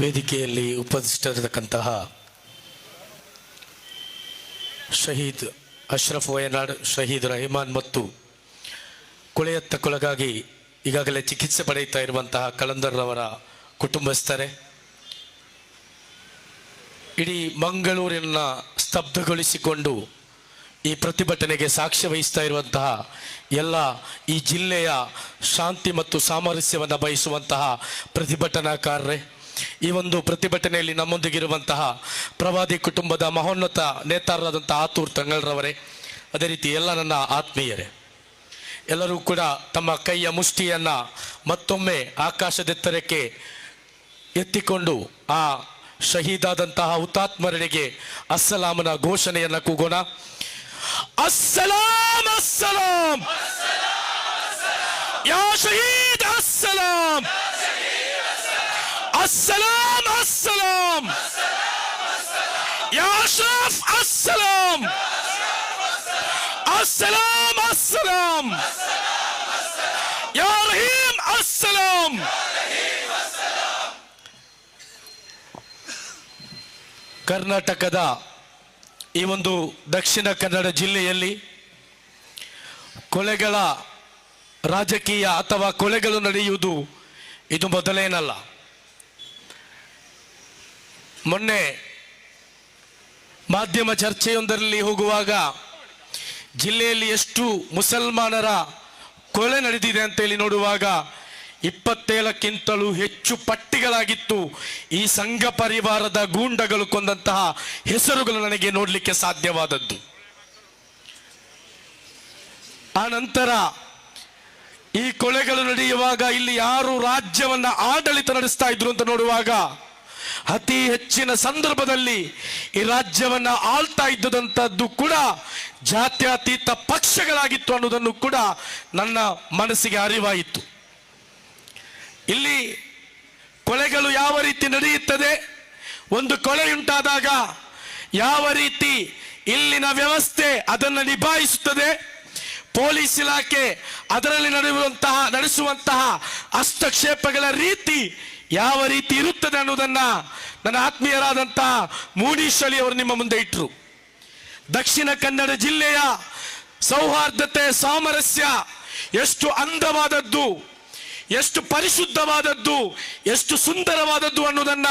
ವೇದಿಕೆಯಲ್ಲಿ ಉಪಸ್ಥಿತರಿರತಕ್ಕಂತಹ ಶಹೀದ್ ಅಶ್ರಫ್ ವಯನಾಡ್, ಶಹೀದ್ ರಹಿಮಾನ್ ಮತ್ತು ಕೊಳೆಯತ್ತಕ್ಕೊಳಗಾಗಿ ಈಗಾಗಲೇ ಚಿಕಿತ್ಸೆ ಪಡೆಯುತ್ತಾ ಇರುವಂತಹ ಕಲಂದರ್ರವರ ಕುಟುಂಬಸ್ಥರೆ, ಇಡೀ ಮಂಗಳೂರಿನ ಸ್ತಬ್ಧಗೊಳಿಸಿಕೊಂಡು ಈ ಪ್ರತಿಭಟನೆಗೆ ಸಾಕ್ಷ್ಯ ವಹಿಸ್ತಾ ಇರುವಂತಹ ಎಲ್ಲ ಈ ಜಿಲ್ಲೆಯ ಶಾಂತಿ ಮತ್ತು ಸಾಮರಸ್ಯವನ್ನು ಬಯಸುವಂತಹ ಪ್ರತಿಭಟನಾಕಾರರೇ ಈ ಒಂದು ಪ್ರತಿಭಟನೆಯಲ್ಲಿ ನಮ್ಮೊಂದಿಗಿರುವಂತಹ ಪ್ರವಾದಿ ಕುಟುಂಬದ ಮಹೋನ್ನತ ನೇತಾರರಾದಂಥ ಆತೂರ್ ತಂಗಳರವರೇ, ಅದೇ ರೀತಿ ಎಲ್ಲ ನನ್ನ ಆತ್ಮೀಯರೇ, ಎಲ್ಲರೂ ಕೂಡ ತಮ್ಮ ಕೈಯ ಮುಷ್ಟಿಯನ್ನು ಮತ್ತೊಮ್ಮೆ ಆಕಾಶದೆತ್ತರಕ್ಕೆ ಎತ್ತಿಕೊಂಡು ಆ ಶಹೀದಾದಂತಹ ಹುತಾತ್ಮರಿಗೆ ಅಸ್ಸಲಾಮನ ಘೋಷಣೆಯನ್ನ ಕೂಗೋಣ. ಅಸ್ಸಲಾಂ ಅಸ್ಸಲಾಂ! ಯಾ ಶಹೀದ್, ಅಸ್ಸಲಾಂ! ಅಸ್ಸಲಾಂ السلام يا ಅಶ್ರಫ್ السلام السلام السلام يا ರಹೀಮ್ السلام ಕರ್ನಾಟಕದ ಈ ಒಂದು ದಕ್ಷಿಣ ಕನ್ನಡ ಜಿಲ್ಲೆಯಲ್ಲಿ ಕೊಲೆಗಳ ರಾಜಕೀಯ ಅಥವಾ ಕೊಲೆಗಳು ನಡೆಯುವುದು ಇದು ಮೊದಲೇನಲ್ಲ. ಮೊನ್ನೆ ಮಾಧ್ಯಮ ಚರ್ಚೆಯೊಂದರಲ್ಲಿ ಹೋಗುವಾಗ ಜಿಲ್ಲೆಯಲ್ಲಿ ಎಷ್ಟು ಮುಸಲ್ಮಾನರ ಕೊಲೆ ನಡೆದಿದೆ ಅಂತೇಳಿ ನೋಡುವಾಗ ಇಪ್ಪತ್ತೇಳಕ್ಕಿಂತಲೂ ಹೆಚ್ಚು ಪಟ್ಟಿಗಳಾಗಿತ್ತು. ಈ ಸಂಘ ಪರಿವಾರದ ಗೂಂಡಗಳು ಕೊಂದಂತಹ ಹೆಸರುಗಳು ನನಗೆ ನೋಡಲಿಕ್ಕೆ ಸಾಧ್ಯವಾದದ್ದು. ಆ ನಂತರ ಈ ಕೊಲೆಗಳು ನಡೆಯುವಾಗ ಇಲ್ಲಿ ಯಾರು ರಾಜ್ಯವನ್ನ ಆಡಳಿತ ನಡೆಸ್ತಾ ಇದ್ರು ಅಂತ ನೋಡುವಾಗ ಅತಿ ಹೆಚ್ಚಿನ ಸಂದರ್ಭದಲ್ಲಿ ಈ ರಾಜ್ಯವನ್ನ ಆಳ್ತಾ ಇದ್ದದಂತದ್ದು ಕೂಡ ಜಾತ್ಯತೀತ ಪಕ್ಷಗಳಾಗಿತ್ತು ಅನ್ನೋದನ್ನು ಕೂಡ ನನ್ನ ಮನಸ್ಸಿಗೆ ಅರಿವಾಯಿತು. ಇಲ್ಲಿ ಕೊಲೆಗಳು ಯಾವ ರೀತಿ ನಡೆಯುತ್ತದೆ? ಒಂದು ಕೊಲೆಯುಂಟಾದಾಗ ಯಾವ ರೀತಿ ಇಲ್ಲಿನ ವ್ಯವಸ್ಥೆ ಅದನ್ನು ನಿಭಾಯಿಸುತ್ತದೆ? ಪೊಲೀಸ್ ಇಲಾಖೆ ಅದರಲ್ಲಿ ನಡೆಯುವಂತಹ ನಡೆಸುವಂತಹ ಹಸ್ತಕ್ಷೇಪಗಳ ರೀತಿ ಯಾವ ರೀತಿ ಇರುತ್ತದೆ ಅನ್ನೋದನ್ನ ನನ್ನ ಆತ್ಮೀಯರಾದಂತಹ ಮೂಡೀಶ್ವಳಿ ಅವರು ನಿಮ್ಮ ಮುಂದೆ ಇಟ್ಟರು ದಕ್ಷಿಣ ಕನ್ನಡ ಜಿಲ್ಲೆಯ ಸೌಹಾರ್ದತೆ, ಸಾಮರಸ್ಯ ಎಷ್ಟು ಅಂದವಾದದ್ದು, ಎಷ್ಟು ಪರಿಶುದ್ಧವಾದದ್ದು, ಎಷ್ಟು ಸುಂದರವಾದದ್ದು ಅನ್ನೋದನ್ನ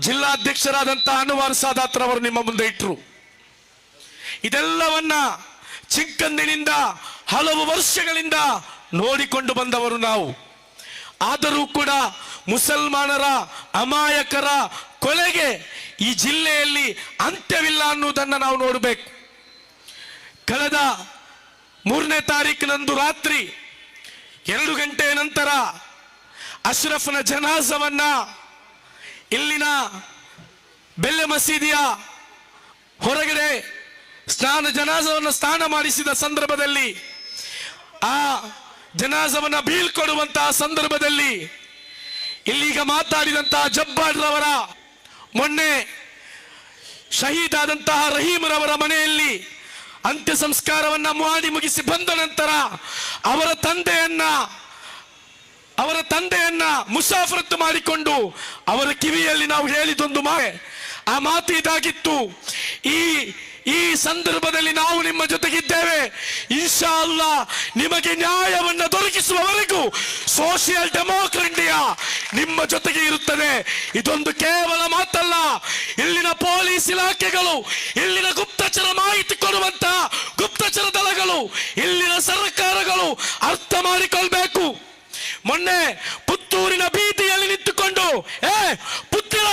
ಜಿಲ್ಲಾಧ್ಯಕ್ಷರಾದಂತಹ ಅನುವಾರ ಸಾದಾತ್ರ ಅವರು ನಿಮ್ಮ ಮುಂದೆ ಇಟ್ಟರು ಇದೆಲ್ಲವನ್ನ ಚಿಕ್ಕಂದಿನಿಂದ ಹಲವು ವರ್ಷಗಳಿಂದ ನೋಡಿಕೊಂಡು ಬಂದವರು ನಾವು. ಆದರೂ ಕೂಡ ಮುಸಲ್ಮಾನರ, ಅಮಾಯಕರ ಕೊಲೆಗೆ ಈ ಜಿಲ್ಲೆಯಲ್ಲಿ ಅಂತ್ಯವಿಲ್ಲ ಅನ್ನುವುದನ್ನು ನಾವು ನೋಡಬೇಕು. ಕಳೆದ ಮೂರನೇ ತಾರೀಕಿನಂದು ರಾತ್ರಿ ಎರಡು ಗಂಟೆಯ ನಂತರ ಅಶ್ರಫ್ನ ಜನಾಸವನ್ನ ಇಲ್ಲಿನ ಬೆಲ್ಲೆ ಮಸೀದಿಯ ಹೊರಗಡೆ ಸ್ನಾನ ಜನಾಸವನ್ನು ಸ್ನಾನ ಮಾಡಿಸಿದ ಸಂದರ್ಭದಲ್ಲಿ ಆ ಜನಾಸವನ್ನು ಬೀಳ್ಕೊಡುವಂತಹ ಸಂದರ್ಭದಲ್ಲಿ ಇಲ್ಲೀಗ ಮಾತಾಡಿದಂತಹ ಜಬ್ಬಾಡ್ರವರ ಮೊನ್ನೆ ಶಹೀದ್ ಆದಂತಹ ರಹೀಮ್ರವರ ಮನೆಯಲ್ಲಿ ಅಂತ್ಯ ಸಂಸ್ಕಾರವನ್ನ ಮಾಡಿ ಮುಗಿಸಿ ಬಂದ ನಂತರ ಅವರ ತಂದೆಯನ್ನ ಅವರ ತಂದೆಯನ್ನ ಮುಸಾಫರತ್ತು ಮಾಡಿಕೊಂಡು ಅವರ ಕಿವಿಯಲ್ಲಿ ನಾವು ಹೇಳಿದೊಂದು ಮಾತೆ ಆ ಮಾತು ಇದಾಗಿತ್ತು. ಈ ಈ ಸಂದರ್ಭದಲ್ಲಿ ನಾವು ನಿಮ್ಮ ಜೊತೆಗಿದ್ದೇವೆ. ಇನ್ಶಾ ಅಲ್ಲ ನಿಮಗೆ ನ್ಯಾಯವನ್ನು ದೊರಕಿಸುವವರೆಗೂ ಸೋಷಿಯಲ್ ಡೆಮೋಕ್ರ ಇಂಡಿಯಾ ನಿಮ್ಮ ಜೊತೆಗೆ ಇರುತ್ತದೆ. ಇದೊಂದು ಕೇವಲ ಮಾತಲ್ಲ, ಇಲ್ಲಿನ ಪೊಲೀಸ್ ಇಲಾಖೆಗಳು, ಇಲ್ಲಿನ ಗುಪ್ತಚರ ಮಾಹಿತಿ ಕೊಡುವಂತಹ ಗುಪ್ತಚರ ದಳಗಳು, ಇಲ್ಲಿನ ಸರ್ಕಾರಗಳು ಅರ್ಥ ಮಾಡಿಕೊಳ್ಬೇಕು. ಮೊನ್ನೆ ಪುತ್ತೂರಿನ ಬೀದಿಯಲ್ಲಿ ನಿಂತುಕೊಂಡು, ಏ ಪುತ್ತಿರ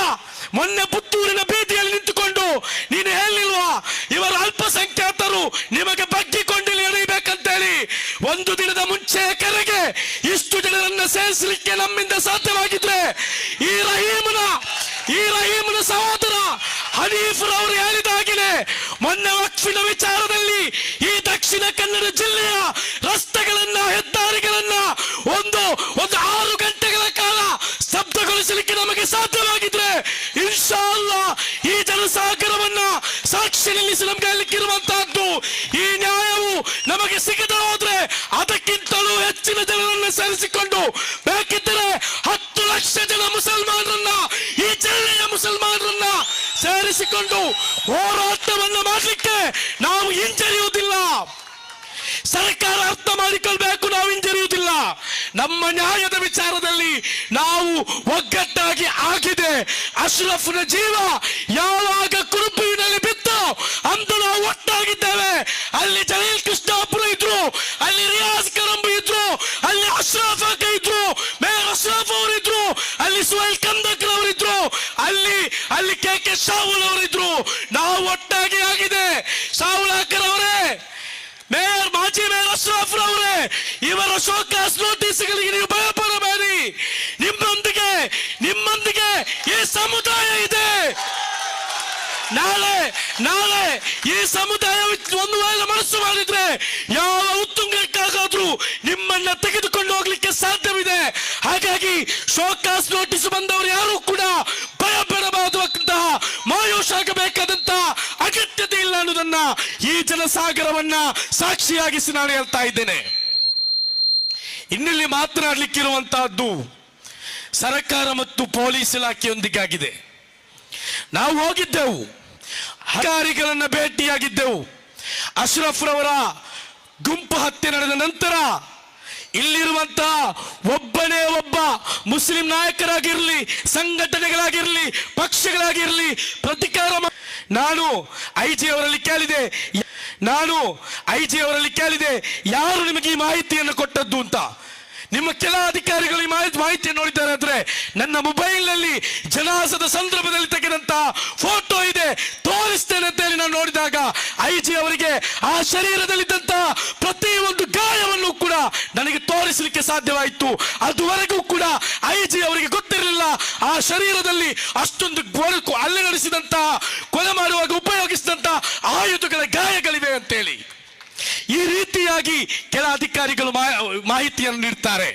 ಮೊನ್ನೆ ಪುತ್ತೂರಿನ ಬೀದಿಯಲ್ಲಿ ನಿಂತುಕೊಂಡು ನೀನು ಹೇಳಿಲ್ವಾ ಇವರ ಅಲ್ಪಸಂಖ್ಯಾತರು ನಿಮಗೆ ಬಗ್ಗಿಕೊಂಡು ಎಳೆಯಬೇಕಂತೇಳಿ ಒಂದು ದಿನದ ಮುಂಚೆ ಕೆರೆಗೆ ಇಷ್ಟು ಜನರನ್ನು ಸೇರಿಸಲಿಕ್ಕೆ ನಮ್ಮಿಂದ ಸಾಧ್ಯವಾಗಿದ್ರೆ ಈ ರಹೀಮನ ಈ ರಹೀಮನ ಸಹೋದರ ಹನೀಫರ್ ಅವರು ಹೇಳಿದಾಗಿನೇ ಮೊನ್ನೆ ವಕ್ಫಿನ ವಿಚಾರದಲ್ಲಿ ಈ ದಕ್ಷಿಣ ಕನ್ನಡ ಜಿಲ್ಲೆಯ ಅದಕ್ಕಿಂತಲೂ ಹೆಚ್ಚಿನ ಜನರನ್ನು ಸೇರಿಸಿಕೊಂಡು ಬೇಕಿದ್ದರೆ ಹತ್ತು ಲಕ್ಷ ಜನ ಮುಸಲ್ಮಾನರನ್ನ, ಈ ಜಿಲ್ಲೆಯ ಮುಸಲ್ಮಾನರನ್ನ ಸೇರಿಸಿಕೊಂಡು ಹೋರಾಟವನ್ನು ಮಾಡಲಿಕ್ಕೆ ನಾವು ಹಿಂಜರಿಯುವುದಿಲ್ಲ. ಸರ್ಕಾರ ಅರ್ಥ ಮಾಡಿಕೊಳ್ಬೇಕು, ನಾವು ಹಿಂಜರಿಯುವುದಿಲ್ಲ. ನಮ್ಮ ನ್ಯಾಯದ ವಿಚಾರದಲ್ಲಿ ನಾವು ಒಗ್ಗಟ್ಟಾಗಿ ಆಗಿದೆ. ಅಶ್ರಫ್ನ ಜೀವ ಯಾವಾಗ ಕುರುಪುವಿನಲ್ಲಿ ಬಿತ್ತೋ ಅಂದು ನಾವು ಒಟ್ಟಾಗಿದ್ದೇವೆ. ಅಲ್ಲಿ ಜಲೀಲ್ ಇದ್ರು ಅಲ್ಲಿ ರಿಯಾಜ್ ಕರಂಬು ಇದ್ರು, ಅಲ್ಲಿ ಅಶ್ರಫ್ ಅಕ್ಕ ಇದ್ರು ಮೇಯರ್ ಅಶ್ರಫ್ ಅವರಿದ್ರು, ಅಲ್ಲಿ ಸುಹೈಲ್ ಕಂದಕರ್ ಅವರಿದ್ರು, ಅಲ್ಲಿ ಅಲ್ಲಿ ಕೆ ಕೆ ಶಾಹುಲ್ ಅವರಿದ್ರು. ನಾವು ಒಟ್ಟಾಗಿ ಆಗಿದೆ. ಶಾಹುಲ್ ಅಕ್ಕರ್ ಅವರೇ, ಮೇಯರ್, ಮಾಜಿ ಮೇಯರ್ ಅಶ್ರಫ್ ರವರೇ, ಇವರ ಶೋಕಾಸ್ ನೋಟಿಸ್ಗಳಿಗೆ ನೀವು ಭಯಪಡಬೇಡಿ ನಿಮ್ಮೊಂದಿಗೆ ನಿಮ್ಮೊಂದಿಗೆ ಈ ಸಮುದಾಯ ಇದೆ. ನಾಳೆ ನಾಳೆ ಈ ಸಮುದಾಯ ಒಂದು ವೇಳೆ ಮನಸ್ಸು ಮಾಡಿದ್ರೆ ಯಾವ ಉತ್ತುಂಗಕ್ಕಾಗಾದ್ರೂ ನಿಮ್ಮನ್ನ ತೆಗೆದುಕೊಂಡು ಹೋಗ್ಲಿಕ್ಕೆ ಸಾಧ್ಯವಿದೆ. ಹಾಗಾಗಿ ಶೋಕಾಸ್ ನೋಟಿಸ್ ಬಂದವರು ಯಾರು ಕೂಡ ಭಯ ಪಡಬಾರದಂತಹ ಮಾಯೂಷ ಆಗಬೇಕಾದಂತಹ ಅಗತ್ಯತೆ ಇಲ್ಲ ಅನ್ನೋದನ್ನ ಈ ಜನಸಾಗರವನ್ನ ಸಾಕ್ಷಿಯಾಗಿಸಿ ನಾನು ಹೇಳ್ತಾ ಇದ್ದೇನೆ. ಇನ್ನಿಲ್ಲಿ ಮಾತನಾಡಲಿಕ್ಕಿರುವಂತಹದ್ದು ಸರ್ಕಾರ ಮತ್ತು ಪೊಲೀಸ್ ಇಲಾಖೆಯೊಂದಿಗಾಗಿದೆ. ನಾವು ಹೋಗಿದ್ದೆವು. ಅಧಿಕಾರಿಗಳನ್ನ ಭೇಟಿಯಾಗಿದ್ದೆವು. ಅಶ್ರಫ್ ರವರ ಗುಂಪು ಹತ್ಯೆ ನಡೆದ ನಂತರ ಇಲ್ಲಿರುವಂತಹ ಒಬ್ಬನೇ ಒಬ್ಬ ಮುಸ್ಲಿಂ ನಾಯಕರಾಗಿರ್ಲಿ, ಸಂಘಟನೆಗಳಾಗಿರ್ಲಿ, ಪಕ್ಷಗಳಾಗಿರ್ಲಿ ಪ್ರತಿಕಾರ ನಾನು ಐ ಜಿ ಅವರಲ್ಲಿ ಕೇಳಿದೆ ನಾನು ಐ ಜಿ ಅವರಲ್ಲಿ ಕೇಳಿದೆ, ಯಾರು ನಿಮಗೆ ಈ ಮಾಹಿತಿಯನ್ನು ಕೊಟ್ಟದ್ದು ಅಂತ? ನಿಮ್ಮ ಕೆಲ ಅಧಿಕಾರಿಗಳು ಮಾಹಿತಿ ಮಾಹಿತಿಯನ್ನು ನೋಡಿದ್ದಾರೆ ಅಂದ್ರೆ ನನ್ನ ಮೊಬೈಲ್ನಲ್ಲಿ ಜನಾಸದ ಸಂದರ್ಭದಲ್ಲಿ ತೆಗೆದಂತಹ ಫೋಟೋ ಇದೆ. ತೋರಿಸ್ತೇನೆ ಅಂತ ಹೇಳಿ ನಾನು ನೋಡಿದಾಗ ಐ ಜಿ ಅವರಿಗೆ ಆ ಶರೀರದಲ್ಲಿದ್ದಂತಹ ಪ್ರತಿ ಒಂದು ಗಾಯವನ್ನು ಕೂಡ ನನಗೆ ತೋರಿಸಲಿಕ್ಕೆ ಸಾಧ್ಯವಾಯಿತು. ಅದುವರೆಗೂ ಕೂಡ ಐ ಜಿ ಅವರಿಗೆ ಗೊತ್ತಿರಲಿಲ್ಲ. ಆ ಶರೀರದಲ್ಲಿ ಅಷ್ಟೊಂದು ಗೋರಕು ಅಲ್ಲೆ ನಡೆಸಿದಂತ, ಕೊಲೆ ಮಾಡುವಾಗ ಉಪಯೋಗಿಸಿದಂತಹ ಆಯುಧಗಳ ಗಾಯಗಳಿವೆ ಅಂತೇಳಿ ಈ ರೀತಿಯಾಗಿ ಕೆಲ ಅಧಿಕಾರಿಗಳು ಮಾಹಿತಿಯನ್ನು ನೀಡ್ತಾರೆ.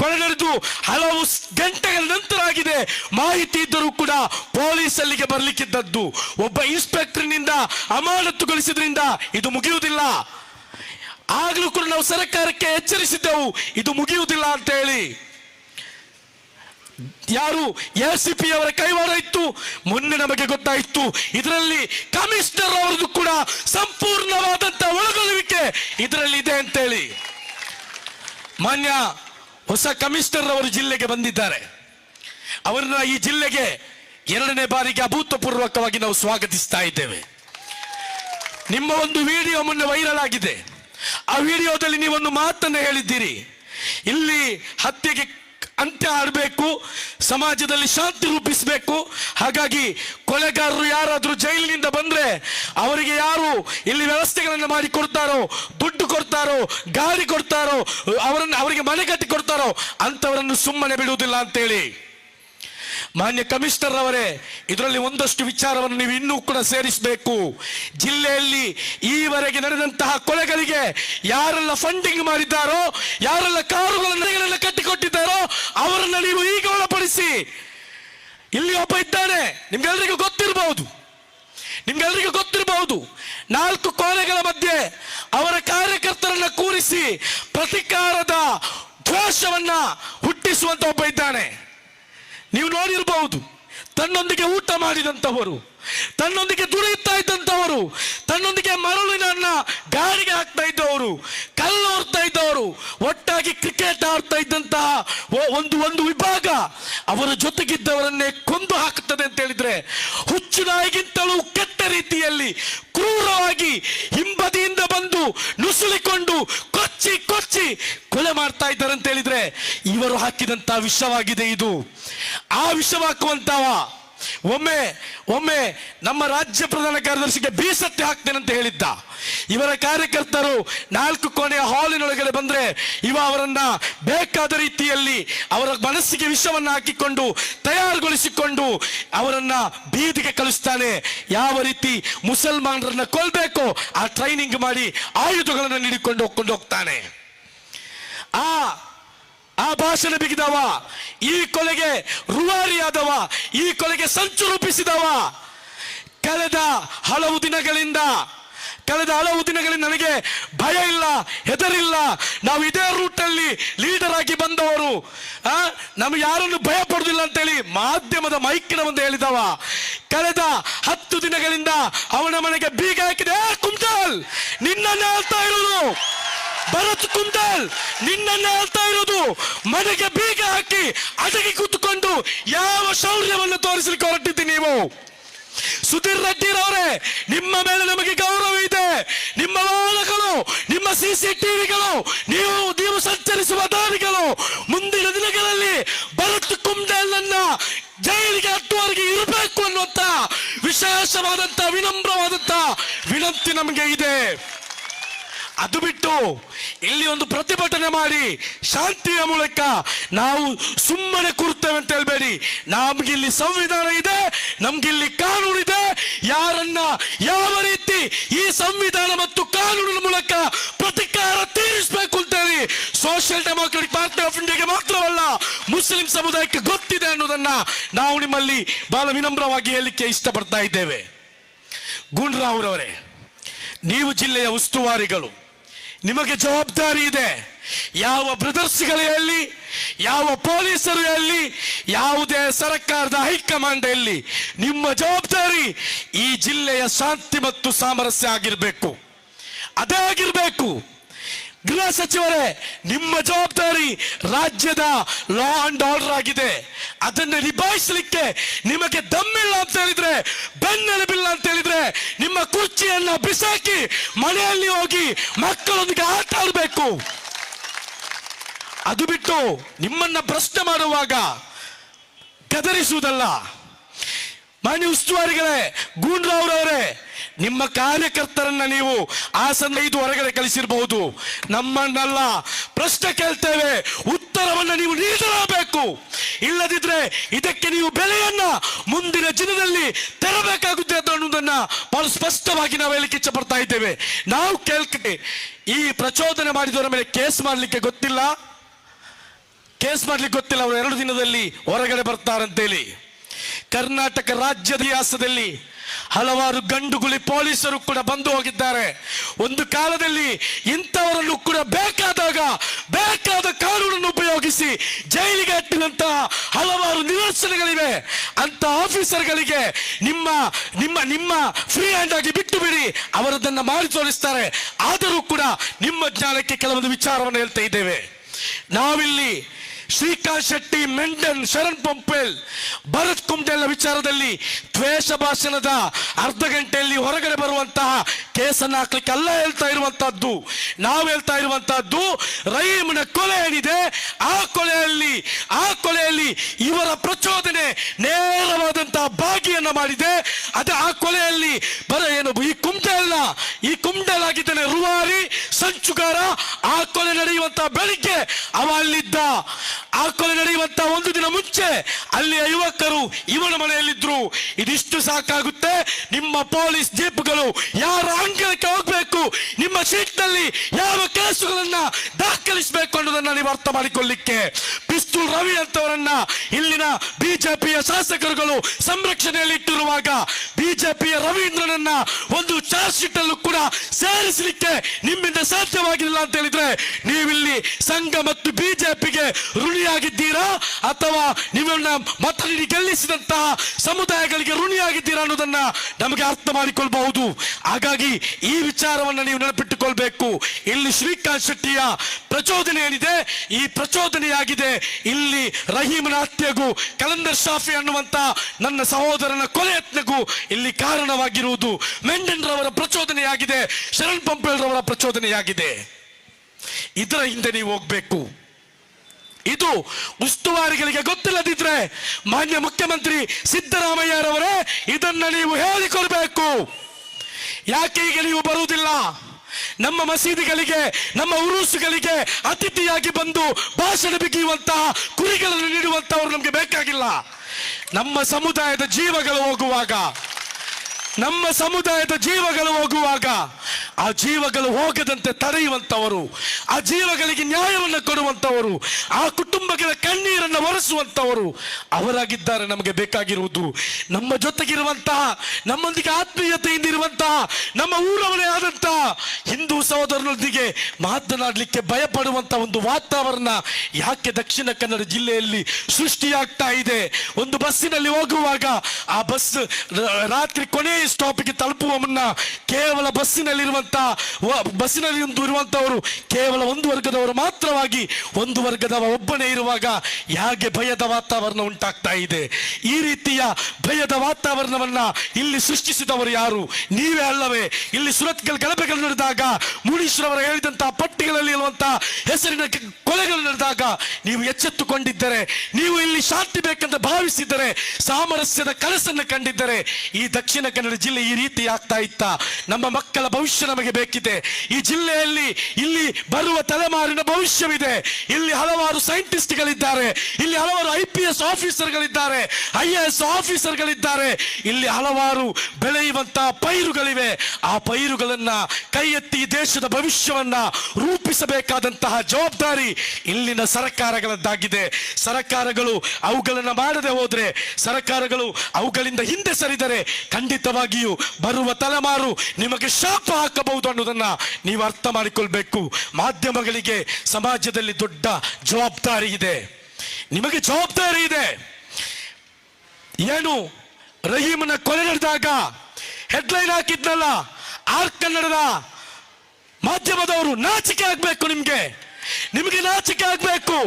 ಕೊಲೆ ನಡೆದು ಹಲವು ಗಂಟೆಗಳ ನಂತರ ಆಗಿದೆ. ಮಾಹಿತಿ ಇದ್ದರೂ ಕೂಡ ಪೊಲೀಸ್ ಅಲ್ಲಿಗೆ ಬರಲಿಕ್ಕಿದ್ದದ್ದು. ಒಬ್ಬ ಇನ್ಸ್ಪೆಕ್ಟರ್ನಿಂದ ಅಮಾನತುಗೊಳಿಸಿದ್ರಿಂದ ಇದು ಮುಗಿಯುವುದಿಲ್ಲ. ಆಗಲೂ ಕೂಡ ನಾವು ಸರ್ಕಾರಕ್ಕೆ ಎಚ್ಚರಿಸಿದ್ದೆವು. ಇದು ಮುಗಿಯುವುದಿಲ್ಲ ಅಂತ ಹೇಳಿ. ಯಾರು ಎಸ್ ಸಿ ಪಿ ಅವರ ಕೈವಾಡ ಇತ್ತು? ಮೊನ್ನೆ ನಮಗೆ ಗೊತ್ತಾಯಿತು, ಇದರಲ್ಲಿ ಕಮಿಷನರ್ ಅವರದ್ದು ಕೂಡ ಸಂಪೂರ್ಣವಾದಂತ ಒಳಗೊಳ್ಳುವಿಕೆ ಇದರಲ್ಲಿ ಇದೆ ಅಂತೇಳಿ. ಮಾನ್ಯ ಹೊಸ ಕಮಿಷನರ್ ಅವರು ಜಿಲ್ಲೆಗೆ ಬಂದಿದ್ದಾರೆ. ಅವರನ್ನ ಈ ಜಿಲ್ಲೆಗೆ ಎರಡನೇ ಬಾರಿಗೆ ಅಭೂತಪೂರ್ವಕವಾಗಿ ನಾವು ಸ್ವಾಗತಿಸ್ತಾ ಇದ್ದೇವೆ. ನಿಮ್ಮ ಒಂದು ವಿಡಿಯೋ ಮೊನ್ನೆ ವೈರಲ್ ಆಗಿದೆ. ಆ ವಿಡಿಯೋದಲ್ಲಿ ನೀವೊಂದು ಮಾತನ್ನು ಹೇಳಿದ್ದೀರಿ. ಇಲ್ಲಿ ಹತ್ಯೆಗೆ ಅಂತ್ಯ ಆಡಬೇಕು ಸಮಾಜದಲ್ಲಿ ಶಾಂತಿ ರೂಪಿಸಬೇಕು. ಹಾಗಾಗಿ ಕೊಲೆಗಾರರು ಯಾರಾದರೂ ಜೈಲಿನಿಂದ ಬಂದರೆ ಅವರಿಗೆ ಯಾರು ಇಲ್ಲಿ ವ್ಯವಸ್ಥೆಗಳನ್ನು ಮಾಡಿ ಕೊಡ್ತಾರೋ, ದುಡ್ಡು ಕೊಡ್ತಾರೋ, ಗಾಡಿ ಕೊಡ್ತಾರೋ, ಅವರನ್ನು, ಅವರಿಗೆ ಮನೆ ಕಟ್ಟಿ ಕೊಡ್ತಾರೋ, ಅಂಥವರನ್ನು ಸುಮ್ಮನೆ ಬಿಡುವುದಿಲ್ಲ ಅಂತೇಳಿ. ಮಾನ್ಯ ಕಮಿಷನರ್ ಅವರೇ, ಇದರಲ್ಲಿ ಒಂದಷ್ಟು ವಿಚಾರವನ್ನು ನೀವು ಇನ್ನೂ ಕೂಡ ಸೇರಿಸಬೇಕು. ಜಿಲ್ಲೆಯಲ್ಲಿ ಈವರೆಗೆ ನಡೆದಂತಹ ಕೊಲೆಗಳಿಗೆ ಯಾರೆಲ್ಲ ಫಂಡಿಂಗ್ ಮಾಡಿದ್ದಾರೋ, ಯಾರೆಲ್ಲ ಕಾರುಗಳನ್ನು ಕಟ್ಟಿಕೊಟ್ಟಿದ್ದಾರೋ, ಅವರನ್ನು ನೀವು ಈಗ ಒಳಪಡಿಸಿ. ಇಲ್ಲಿ ಒಬ್ಬ ಇದ್ದಾನೆ, ನಿಮ್ಗೆಲ್ರಿಗೂ ಗೊತ್ತಿರಬಹುದು ನಿಮ್ಗೆಲ್ರಿಗೂ ಗೊತ್ತಿರಬಹುದು ನಾಲ್ಕು ಕೊಲೆಗಳ ಮಧ್ಯೆ ಅವರ ಕಾರ್ಯಕರ್ತರನ್ನ ಕೂರಿಸಿ ಪ್ರತಿಕಾರದ ದ್ವೇಷವನ್ನ ಹುಟ್ಟಿಸುವಂತ ಒಬ್ಬ ಇದ್ದಾನೆ. ನೀವು ನೋಡಿರಬಹುದು ತನ್ನೊಂದಿಗೆ ಊಟ ಮಾಡಿದಂಥವರು ತನ್ನೊಂದಿಗೆ ದುಡಿಯುತ್ತಾ ಇದ್ದಂತವರು ತನ್ನೊಂದಿಗೆ ಮರಳಿನನ್ನ ಗಾಡಿಗೆ ಹಾಕ್ತಾ ಇದ್ದವರು, ಕಲ್ಲು ಓರ್ತಾ ಇದ್ದವರು, ಒಟ್ಟಾಗಿ ಕ್ರಿಕೆಟ್ ಆಡ್ತಾ ಇದ್ದಂತಹ ಒಂದು ಒಂದು ವಿಭಾಗ ಅವರ ಜೊತೆಗಿದ್ದವರನ್ನೇ ಕೊಂದು ಹಾಕುತ್ತದೆ ಅಂತ ಹೇಳಿದ್ರೆ ಹುಚ್ಚು ನಾಯಿಗಿಂತಲೂ ಕೆಟ್ಟ ರೀತಿಯಲ್ಲಿ ಕ್ರೂರವಾಗಿ ಹಿಂಬದಿಯಿಂದ ಬಂದು ನುಸುಳಿಕೊಂಡು ಕೊಚ್ಚಿ ಕೊಚ್ಚಿ ಕೊಲೆ ಮಾಡ್ತಾ ಇದ್ದಾರೆ ಅಂತ ಹೇಳಿದ್ರೆ, ಇವರು ಹಾಕಿದಂತಹ ವಿಷವಾಗಿದೆ ಇದು. ಆ ವಿಷ ಹಾಕುವಂತವ ಒಮ್ಮೆ ಒಮ್ಮೆ ನಮ್ಮ ರಾಜ್ಯ ಪ್ರಧಾನ ಕಾರ್ಯದರ್ಶಿಗೆ ಬೀಸತ್ತೆ ಹಾಕ್ತೇನೆ ಅಂತ ಹೇಳಿದ್ದ. ಇವರ ಕಾರ್ಯಕರ್ತರು ನಾಲ್ಕು ಕೋಣೆಯ ಹಾಲಿನೊಳಗಡೆ ಬಂದ್ರೆ ಇವ ಅವರನ್ನ ಬೇಕಾದ ರೀತಿಯಲ್ಲಿ ಅವರ ಮನಸ್ಸಿಗೆ ವಿಷವನ್ನು ಹಾಕಿಕೊಂಡು ತಯಾರುಗೊಳಿಸಿಕೊಂಡು ಅವರನ್ನ ಬೀದಿಗೆ ಕಳಿಸ್ತಾನೆ. ಯಾವ ರೀತಿ ಮುಸಲ್ಮಾನರನ್ನ ಕೊಲ್ಬೇಕೋ ಆ ಟ್ರೈನಿಂಗ್ ಮಾಡಿ ಆಯುಧಗಳನ್ನು ನೀಡಿಕೊಂಡು ಹೋಗ್ಕೊಂಡು ಹೋಗ್ತಾನೆ. ಆ ಆ ಭಾಷಣ ಬಿಗಿದವ, ಈ ಕೊಲೆಗೆ ರುವಾರಿಯಾದವ ಈ ಕೊಲೆಗೆ ಸಂಚು ರೂಪಿಸಿದವ. ಕಳೆದ ಹಲವು ದಿನಗಳಿಂದ, ಕಳೆದ ಹಲವು ದಿನಗಳಿಂದ ನನಗೆ ಭಯ ಇಲ್ಲ, ಹೆದರಿಲ್ಲ. ನಾವು ಇದೇ ರೂಟ್ ಅಲ್ಲಿ ಲೀಡರ್ ಆಗಿ ಬಂದವರು. ನಮ್ಗೆ ಯಾರನ್ನು ಭಯ ಪಡುದಿಲ್ಲ ಅಂತೇಳಿ ಮಾಧ್ಯಮದ ಮೈಕಿನ ಮುಂದೆ ಹೇಳಿದವ. ಕಳೆದ ಹತ್ತು ದಿನಗಳಿಂದ ಅವನ ಮನೆಗೆ ಬೀಗ ಹಾಕಿದೆ ನಿನ್ನನ್ನು ನಿನ್ನನ್ನೇ ಹೇಳ್ತಾ ಇರೋದು. ಭರತ್ ಕುಂದಲ್, ನಿನ್ನನ್ನು ಹೇಳ್ತಾ ಇರೋದು. ಮನೆಗೆ ಬೀಗ ಹಾಕಿ ಅಡಗಿ ಕೂತ್ಕೊಂಡು ಯಾವ ಶೌರ್ಯವನ್ನು ತೋರಿಸಲಿಕ್ಕೆ ಹೊರಟಿದ್ದಿ ನೀವು? ಸುಧೀರ್ ರೆಡ್ಡಿರವರೇ ನಿಮ್ಮ ಮೇಲೆ ನಮಗೆ ಗೌರವ ಇದೆ. ನಿಮ್ಮ ವಾಹನಗಳು, ನಿಮ್ಮ ಸಿಸಿ ಟಿವಿಗಳು ನೀವು ನೀವು ಸಂಚರಿಸುವ ದಾರಿಗಳು. ಮುಂದಿನ ದಿನಗಳಲ್ಲಿ ಭರತ್ ಕುಂಡಲನ್ನ ಜೈಲಿಗೆ ಹತ್ತುವರೆಗೆ ಇರಬೇಕು ಅನ್ನುವಂತ ವಿಶೇಷವಾದಂತ ವಿನಮ್ರವಾದಂತ ವಿನಂತಿ ನಮಗೆ ಇದೆ. ಅದು ಬಿಟ್ಟು ಇಲ್ಲಿ ಒಂದು ಪ್ರತಿಭಟನೆ ಮಾಡಿ ಶಾಂತಿಯ ಮೂಲಕ ನಾವು ಸುಮ್ಮನೆ ಕೂರ್ತೇವೆ ಅಂತ ಹೇಳ್ಬೇಡಿ. ನಮ್ಗಿಲ್ಲಿ ಸಂವಿಧಾನ ಇದೆ ನಮ್ಗಿಲ್ಲಿ ಕಾನೂನು ಇದೆ. ಯಾರನ್ನ ಯಾವ ರೀತಿ ಈ ಸಂವಿಧಾನ ಮತ್ತು ಕಾನೂನಿನ ಮೂಲಕ ಪ್ರತಿಕಾರ ತೀರಿಸಬೇಕು ಅಂತೇಳಿ ಸೋಷಿಯಲ್ ಡೆಮೋಕ್ರೆಟಿಕ್ ಪಾರ್ಟಿ ಆಫ್ ಇಂಡಿಯಾಗೆ ಮಾತ್ರವಲ್ಲ ಮುಸ್ಲಿಂ ಸಮುದಾಯಕ್ಕೆ ಗೊತ್ತಿದೆ ಅನ್ನೋದನ್ನ ನಾವು ನಿಮ್ಮಲ್ಲಿ ಬಹಳ ವಿನಮ್ರವಾಗಿ ಹೇಳಲಿಕ್ಕೆ ಇಷ್ಟಪಡ್ತಾ ಇದ್ದೇವೆ. ಗುಂಡ್ರಾವ್ರವರೇ ನೀವು ಜಿಲ್ಲೆಯ ಉಸ್ತುವಾರಿಗಳು ನಿಮಗೆ ಜವಾಬ್ದಾರಿ ಇದೆ. ಯಾವ ಬ್ರದರ್ಸ್ಗಳೇ ಹೇಳಿ ಯಾವ ಪೊಲೀಸರು ಅಲ್ಲಿ ಯಾವುದೇ ಸರ್ಕಾರದ ಹೈಕಮಾಂಡ್ ಅಲ್ಲಿ ನಿಮ್ಮ ಜವಾಬ್ದಾರಿ ಈ ಜಿಲ್ಲೆಯ ಶಾಂತಿ ಮತ್ತು ಸಾಮರಸ್ಯ ಆಗಿರಬೇಕು. ಅದೇ ಆಗಿರಬೇಕು. ಗೃಹ ಸಚಿವರೇ, ನಿಮ್ಮ ಜವಾಬ್ದಾರಿ ರಾಜ್ಯದ ಲಾ ಅಂಡ್ ಆರ್ಡರ್ ಆಗಿದೆ. ಅದನ್ನು ನಿಭಾಯಿಸಲಿಕ್ಕೆ ನಿಮಗೆ ದಮ್ಮಿಲ್ಲ ಅಂತ ಹೇಳಿದ್ರೆ ಬೆನ್ನೆಲುಬಿಲ್ಲ ಅಂತ ಹೇಳಿದ್ರೆ, ನಿಮ್ಮ ಕುರ್ಚಿಯನ್ನ ಬಿಸಾಕಿ ಮನೆಯಲ್ಲಿ ಹೋಗಿ ಮಕ್ಕಳೊಂದಿಗೆ ಆಟ ಆಡಬೇಕು. ಅದು ಬಿಟ್ಟು ನಿಮ್ಮನ್ನ ಪ್ರಶ್ನೆ ಮಾಡುವಾಗ ಗದರಿಸುವುದಲ್ಲ. ಮಾನ್ಯ ಉಸ್ತುವಾರಿಗಳೇ ಗೂಂಡ್ರಾವ್ರವರೇ ನಿಮ್ಮ ಕಾರ್ಯಕರ್ತರನ್ನ ನೀವು ಆಸನ ಇದು ಹೊರಗಡೆ ಕಳಿಸಿರಬಹುದು. ನಮ್ಮನ್ನೆಲ್ಲ, ಪ್ರಶ್ನೆ ಕೇಳ್ತೇವೆ, ಉತ್ತರವನ್ನು ನೀವು ನೀಡಲೇಬೇಕು ಇಲ್ಲದಿದ್ರೆ ಇದಕ್ಕೆ ನೀವು ಬೆಲೆಯನ್ನ ಮುಂದಿನ ದಿನದಲ್ಲಿ ತೆರಬೇಕಾಗುತ್ತೆ ಅನ್ನೋದನ್ನ ಬಹಳ ಸ್ಪಷ್ಟವಾಗಿ ನಾವು ಹೇಳಿಕೆ ಇಚ್ಛೆ ಪಡ್ತಾ ಇದ್ದೇವೆ. ನಾವು ಕೇಳ್ಕೆ ಈ ಪ್ರಚೋದನೆ ಮಾಡಿದವರ ಮೇಲೆ ಕೇಸ್ ಮಾಡಲಿಕ್ಕೆ ಗೊತ್ತಿಲ್ಲ. ಕೇಸ್ ಮಾಡ್ಲಿಕ್ಕೆ ಗೊತ್ತಿಲ್ಲ, ಅವರು ಎರಡು ದಿನದಲ್ಲಿ ಹೊರಗಡೆ ಬರ್ತಾರಂತೇಳಿ. ಕರ್ನಾಟಕ ರಾಜ್ಯದ ಇತಿಹಾಸದಲ್ಲಿ ಹಲವಾರು ಗಂಡುಗುಳಿ ಪೊಲೀಸರು ಕೂಡ ಬಂದು ಹೋಗಿದ್ದಾರೆ. ಒಂದು ಕಾಲದಲ್ಲಿ ಇಂಥವರನ್ನು ಕೂಡ ಬೇಕಾದಾಗ ಬೇಕಾದ ಕಾನೂನನ್ನು ಉಪಯೋಗಿಸಿ ಜೈಲಿಗೆ ಅಟ್ಟಿದಂತಹ ಹಲವಾರು ನಿದರ್ಶನಗಳಿವೆ. ಅಂತ ಆಫೀಸರ್ಗಳಿಗೆ ನಿಮ್ಮ ನಿಮ್ಮ ನಿಮ್ಮ ಫ್ರೀ ಹ್ಯಾಂಡ್ ಆಗಿ ಬಿಟ್ಟು ಬಿಡಿ. ಅವರದನ್ನ ಮಾಡಿ ತೋರಿಸ್ತಾರೆ. ಆದರೂ ಕೂಡ ನಿಮ್ಮ ಜ್ಞಾನಕ್ಕೆ ಕೆಲವೊಂದು ವಿಚಾರವನ್ನು ಹೇಳ್ತಾ ಇದ್ದೇವೆ. ನಾವಿಲ್ಲಿ ಶ್ರೀಕಾಂತ್ ಶೆಟ್ಟಿ, ಮೆಂಡನ್, ಶರಣ್ ಪಂಪೇಲ್, ಭರತ್ ಕುಂಟೆಲ್ಲ ವಿಚಾರದಲ್ಲಿ ದ್ವೇಷ ಭಾಷಣದ ಅರ್ಧ ಗಂಟೆಯಲ್ಲಿ ಹೊರಗಡೆ ಬರುವಂತಹ ಕೇಸನ್ನು ಹಾಕ್ಲಿಕ್ಕೆ ಅಲ್ಲ ಹೇಳ್ತಾ ಇರುವಂತಹದ್ದು, ನಾವು ಹೇಳ್ತಾ ಇರುವಂತಹದ್ದು, ರಹೀಮ್ನ ಕೊಲೆ ಏನಿದೆ, ಆ ಕೊಲೆಯಲ್ಲಿ ಆ ಕೊಲೆಯಲ್ಲಿ ಇವರ ಪ್ರಚೋದನೆ ನೇರವಾದಂತಹ ಭಾಗಿಯನ್ನ ಮಾಡಿದೆ. ಅದೇ ಆ ಕೊಲೆಯಲ್ಲಿ ಬರ ಏನು, ಈ ಕುಂಟೆಲ್ಲ ಈ ಆಗಿದ್ದಾನೆ ರುವಾರಿ, ಸಂಚುಗಾರ, ಆ ಕೊಲೆ ನಡೆಯುವಂತಹ ಬೆಳಿಗ್ಗೆ ಅವ ಆ ಕೊಲೆ ನಡೆಯುವಂತ ಒಂದು ದಿನ ಮುಂಚೆ ಅಲ್ಲಿಯ ಯುವಕರು ಇವನ ಮನೆಯಲ್ಲಿದ್ರು. ಇದಿಷ್ಟು ಸಾಕಾಗುತ್ತೆ. ನಿಮ್ಮ ಪೊಲೀಸ್ ಜೀಪ್ಗಳು ಯಾರ ಅಂಗಳಕ್ಕೆ ಹೋಗ್ಬೇಕು? ನಿಮ್ಮ ಶೀಟ್ನಲ್ಲಿ ಯಾವ ಕೇಸುಗಳನ್ನ ದಾಖಲಿಸಬೇಕು ಅನ್ನೋದನ್ನ ನೀವು ಅರ್ಥ ಮಾಡಿಕೊಳ್ಳಿಕ್ಕೆ. ಪಿಸ್ತೂಲ್ ರವಿ ಅಂತವರನ್ನ ಇಲ್ಲಿನ ಬಿಜೆಪಿಯ ಶಾಸಕರುಗಳು ಸಂರಕ್ಷಣೆಯಲ್ಲಿ ಇಟ್ಟಿರುವಾಗ ಬಿಜೆಪಿಯ ರವೀಂದ್ರನನ್ನ ಒಂದು ಚಾರ್ಜ್ ಶೀಟ್ ಅಲ್ಲೂ ಕೂಡ ಸೇರಿಸಲಿಕ್ಕೆ ನಿಮ್ಮಿಂದ ಸಾಧ್ಯವಾಗಿಲ್ಲ ಅಂತ ಹೇಳಿದ್ರೆ ನೀವಿಲ್ಲಿ ಸಂಘ ಮತ್ತು ಬಿಜೆಪಿಗೆ ಋಣಿಯಾಗಿದ್ದೀರಾ? ಅಥವಾ ನಿಮ್ಮನ್ನ ಮತ ನೀಡಿ ಗೆಲ್ಲಿಸಿದಂತಹ ಸಮುದಾಯಗಳಿಗೆ ಋಣಿಯಾಗಿದ್ದೀರಾ ಅನ್ನೋದನ್ನ ನಮಗೆ ಅರ್ಥ ಮಾಡಿಕೊಳ್ಬಹುದು. ಹಾಗಾಗಿ ಈ ವಿಚಾರವನ್ನ ನೀವು ನೆನಪಿಟ್ಟುಕೊಳ್ಬೇಕು ಇಲ್ಲಿ ಶ್ರೀಕಾಂತ್ ಶೆಟ್ಟಿಯ ಪ್ರಚೋದನೆ ಏನಿದೆ? ಈ ಪ್ರಚೋದನೆಯಾಗಿದೆ. ಇಲ್ಲಿ ರಹೀಮನ ಹತ್ಯೆಗೂ, ಕಲಂದರ್ ಶಾಫಿ ಅನ್ನುವಂತ ನನ್ನ ಸಹೋದರನ ಕೊಲೆ ಯತ್ನಗೂ ಇಲ್ಲಿ ಕಾರಣವಾಗಿರುವುದು ಮೆಂಡನ್ ರವರ ಪ್ರಚೋದನೆಯಾಗಿದೆ, ಶರಣ್ ಪಂಪೇಲ್ ರವರ ಪ್ರಚೋದನೆಯಾಗಿದೆ. ಇದರ ಹಿಂದೆ ನೀವು ಹೋಗ್ಬೇಕು. ಇದು ಉಸ್ತುವಾರಿಗಳಿಗೆ ಗೊತ್ತಿಲ್ಲದಿದ್ರೆ ಮಾನ್ಯ ಮುಖ್ಯಮಂತ್ರಿ ಸಿದ್ದರಾಮಯ್ಯರವರೇ ಇದನ್ನ ನೀವು ಹೇಳಿಕೊಳ್ಬೇಕು ಯಾಕೆ ಈಗ ನೀವು ಬರುವುದಿಲ್ಲ? ನಮ್ಮ ಮಸೀದಿಗಳಿಗೆ, ನಮ್ಮ ಉರುಸುಗಳಿಗೆ ಅತಿಥಿಯಾಗಿ ಬಂದು ಭಾಷಣ ಬಿಗಿಯುವಂತಹ ಕುರಿಗಳನ್ನು ನೀಡುವಂತಹವರು ನಮಗೆ ಬೇಕಾಗಿಲ್ಲ. ನಮ್ಮ ಸಮುದಾಯದ ಜೀವಗಳು ಹೋಗುವಾಗ ನಮ್ಮ ಸಮುದಾಯದ ಜೀವಗಳು ಹೋಗುವಾಗ ಆ ಜೀವಗಳು ಹೋಗದಂತೆ ತಡೆಯುವಂಥವರು, ಆ ಜೀವಗಳಿಗೆ ನ್ಯಾಯವನ್ನು ಕೊಡುವಂಥವರು, ಆ ಕುಟುಂಬಗಳ ಕಣ್ಣೀರನ್ನು ಒರೆಸುವಂಥವರು ಅವರಾಗಿದ್ದಾರೆ. ನಮಗೆ ಬೇಕಾಗಿರುವುದು ನಮ್ಮ ಜೊತೆಗಿರುವಂತಹ, ನಮ್ಮೊಂದಿಗೆ ಆತ್ಮೀಯತೆಯಿಂದ ಇರುವಂತಹ ನಮ್ಮ ಊರವರೇ ಆದಂತಹ ಹಿಂದೂ ಸಹೋದರನೊಂದಿಗೆ ಮಾತನಾಡಲಿಕ್ಕೆ ಭಯಪಡುವಂಥ ಒಂದು ವಾತಾವರಣ ಯಾಕೆ ದಕ್ಷಿಣ ಕನ್ನಡ ಜಿಲ್ಲೆಯಲ್ಲಿ ಸೃಷ್ಟಿಯಾಗ್ತಾ ಇದೆ? ಒಂದು ಬಸ್ಸಿನಲ್ಲಿ ಹೋಗುವಾಗ ಆ ಬಸ್ ರಾತ್ರಿ ಕೊನೆಯ ಸ್ಟಾಪಿಗೆ ತಲುಪುವ ಮುನ್ನ ಕೇವಲ ಬಸ್ಸಿನಲ್ಲಿರುವಂತಹ ಬಸ್ಸಿನಲ್ಲಿ ಇರುವಂತಹವರು ಕೇವಲ ಒಂದು ವರ್ಗದವರು ಮಾತ್ರವಾಗಿ ಒಂದು ವರ್ಗದವ ಒಬ್ಬನೇ ಇರುವಾಗ ಯಾಕೆ ಭಯದ ವಾತಾವರಣ ಉಂಟಾಗ್ತಾ ಇದೆ? ಈ ರೀತಿಯ ಭಯದ ವಾತಾವರಣವನ್ನ ಇಲ್ಲಿ ಸೃಷ್ಟಿಸಿದವರು ಯಾರು? ನೀವೇ ಅಲ್ಲವೇ? ಇಲ್ಲಿ ಸುರತ್ಗಳ ಗಲಭೆಗಳು ನಡೆದಾಗ ಮುನೀಶ್ವರವರು ಹೇಳಿದಂತಹ ಪಟ್ಟಿಗಳಲ್ಲಿ ಇರುವಂತಹ ಹೆಸರಿನ ಕೊಲೆಗಳು ನಡೆದಾಗ ನೀವು ಎಚ್ಚೆತ್ತುಕೊಂಡಿದ್ದರೆ, ನೀವು ಇಲ್ಲಿ ಶಾಂತಿ ಬೇಕಂತ ಭಾವಿಸಿದ್ದರೆ, ಸಾಮರಸ್ಯದ ಕನಸನ್ನು ಕಂಡಿದ್ದರೆ, ಈ ದಕ್ಷಿಣ ಕನ್ನಡ ಜಿಲ್ಲೆ ಈ ರೀತಿ ಆಗ್ತಾ ಇತ್ತ. ನಮ್ಮ ಮಕ್ಕಳ ಭವಿಷ್ಯ ನಮಗೆ ಬೇಕಿದೆ. ಈ ಜಿಲ್ಲೆಯಲ್ಲಿ ಇಲ್ಲಿ ಬರುವ ತಲೆಮಾರಿನ ಭವಿಷ್ಯವಿದೆ. ಇಲ್ಲಿ ಹಲವಾರು ಸೈಂಟಿಸ್ಟ್ಗಳಿದ್ದಾರೆ. ಇಲ್ಲಿ ಹಲವಾರು ಐ ಪಿ ಎಸ್ ಆಫೀಸರ್ಗಳಿದ್ದಾರೆ. ಐ ಎ ಎಸ್ ಆಫೀಸರ್ಗಳಿದ್ದಾರೆ. ಇಲ್ಲಿ ಹಲವಾರು ಬೆಳೆಯುವಂತಹ ಪೈರುಗಳಿವೆ. ಆ ಪೈರುಗಳನ್ನ ಕೈ ಎತ್ತಿ ದೇಶದ ಭವಿಷ್ಯವನ್ನ ರೂಪಿಸಬೇಕಾದಂತಹ ಜವಾಬ್ದಾರಿ ಇಲ್ಲಿನ ಸರ್ಕಾರಗಳದ್ದಾಗಿದೆ. ಸರ್ಕಾರಗಳು ಅವುಗಳನ್ನ ಮಾಡದೆ ಹೋದ್ರೆ, ಸರ್ಕಾರಗಳು ಅವುಗಳಿಂದ ಹಿಂದೆ ಸರಿದರೆ ಖಂಡಿತವಾಗಿಯೂ ಬರುವ ತಲೆಮಾರು ನಿಮಗೆ ಶಾಪ ಹಾಕಬಹುದು ಅನ್ನೋದನ್ನು ನೀವು ಅರ್ಥ ಮಾಡಿಕೊಳ್ಬೇಕು. ಮಾಧ್ಯಮಗಳಿಗೆ ಸಮಾಜದಲ್ಲಿ ದೊಡ್ಡ ಜವಾಬ್ದಾರಿ ಇದೆ. ನಿಮಗೆ ಜವಾಬ್ದಾರಿ ಇದೆ. ಏನು ರಹೀಮನ ಕೊಲೆ ನಡೆದಾಗ ಹೆಡ್ಲೈನ್ ಹಾಕಿದ್ನಲ್ಲ, ಆರ್ ಕನ್ನಡದ ಮಾಧ್ಯಮದವರು ನಾಚಿಕೆ ಆಗ್ಬೇಕು ನಿಮ್ಗೆ. ನಿಮಗೆ ನಾಚಿಕೆ ಆಗ್ಬೇಕು.